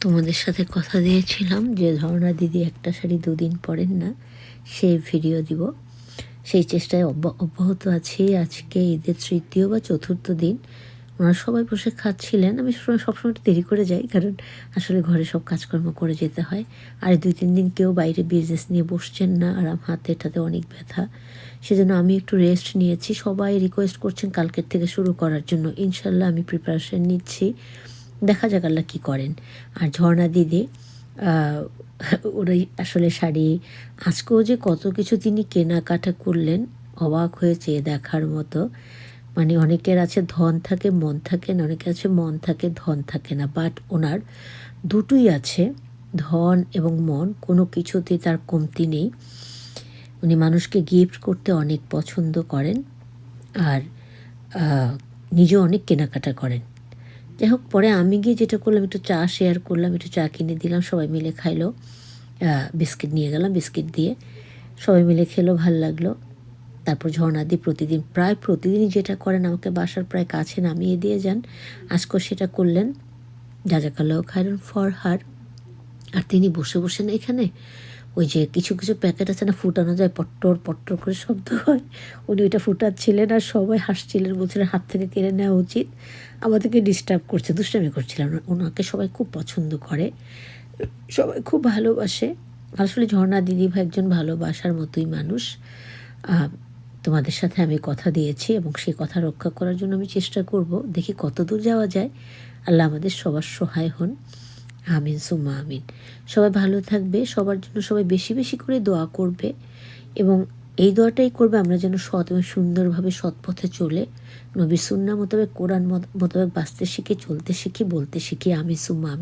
তোমাদের সাথে কথা দিয়েছিলাম যে ঝর্ণা দিদি একটা শাড়ি দুদিন পরেন না, সেই ভিডিও দিব। সেই চেষ্টায় অব্যা- অব্যাহত আছি। আজকে ঈদের তৃতীয় বা চতুর্থ দিন। ওনারা সবাই বসে খাচ্ছিলেন। আমি সবসময় একটু দেরি করে যাই কারণ আসলে ঘরে সব কাজকর্ম করে যেতে হয়। আর দুই, তিন দিন কেউ বাইরে বিজনেস নিয়ে বসছেন না আর আমার হাতে এটাতে অনেক ব্যথা। সেজন্য আমি একটু রেস্ট নিয়েছি। সবাই রিকোয়েস্ট করছেন কালকের থেকে শুরু করার জন্য। ইনশাল্লাহ আমি প্রিপারেশন নিচ্ছি। দেখা যাক আল্লাহ কী করেন। আর ঝর্ণা দিদি ওরাই আসলে শাড়ি, আজকেও যে কত কিছু তিনি কেনাকাটা করলেন, অবাক হয়েছে দেখার মতো। মানে অনেকের আছে ধন থাকে, মন থাকে না অনেকের আছে মন থাকে, ধন থাকে না। বাট ওনার দুটোই আছে, ধন এবং মন, কোনো কিছুতে তার কমতি নেই। উনি মানুষকে গিফট করতে অনেক পছন্দ করেন, আর নিজেও অনেক কেনাকাটা করেন। যাই হোক পরে আমি গিয়ে যেটা করলাম, একটু চা শেয়ার করলাম, একটু চা কিনে দিলাম, সবাই মিলে খাইলো। বিস্কিট নিয়ে গেলাম, বিস্কিট দিয়ে সবাই মিলে খেলো, ভালো লাগল। তারপর ঝর্ণা দিয়ে প্রতিদিন, প্রায় প্রতিদিনই যেটা করেন, আমাকে বাসার প্রায় কাছে নামিয়ে দিয়ে যান। আজকেও সেটা করলেন। যা যা কাল্লাহ খায়রন ফর হার আর তিনি বসে বসেন এখানে? ওই যে কিছু কিছু প্যাকেট আছে না, ফুটানো যায়, পট্টর পট্টর করে শব্দ হয়। উনি ওইটা ফুটাচ্ছিলেন আর সবাই হাসছিলেন, বলছিলেন, হাত থেকে কেড়ে নেওয়া উচিত। আমাদেরকে ডিস্টার্ব করছে। দুষ্টামি করছিলেন ওনাকে সবাই খুব পছন্দ করে, সবাই খুব ভালোবাসে। আসলে ঝর্ণা দিদি ভাই একজন ভালোবাসার মতোই মানুষ। তোমাদের সাথে আমি কথা দিয়েছি এবং সেই কথা রক্ষা করার জন্য আমি চেষ্টা করব। দেখি কত দূর যাওয়া যায়। আল্লাহ আমাদের সবার সহায় হন। আমিন সুমা আমিন। সবাই ভালো থাকবে, সবার জন্য সবাই বেশি বেশি করে দোয়া করবে এবং এই দোয়াটাই করবে আমরা যেন সৎ এবং সুন্দরভাবে সৎ পথে চলে। নবী সুন্না মোতাবেক কোরআন মত- মোতাবেক বাঁচতে শিখে, চলতে শিখি, বলতে শিখি। আমি সুম্মা আমিন।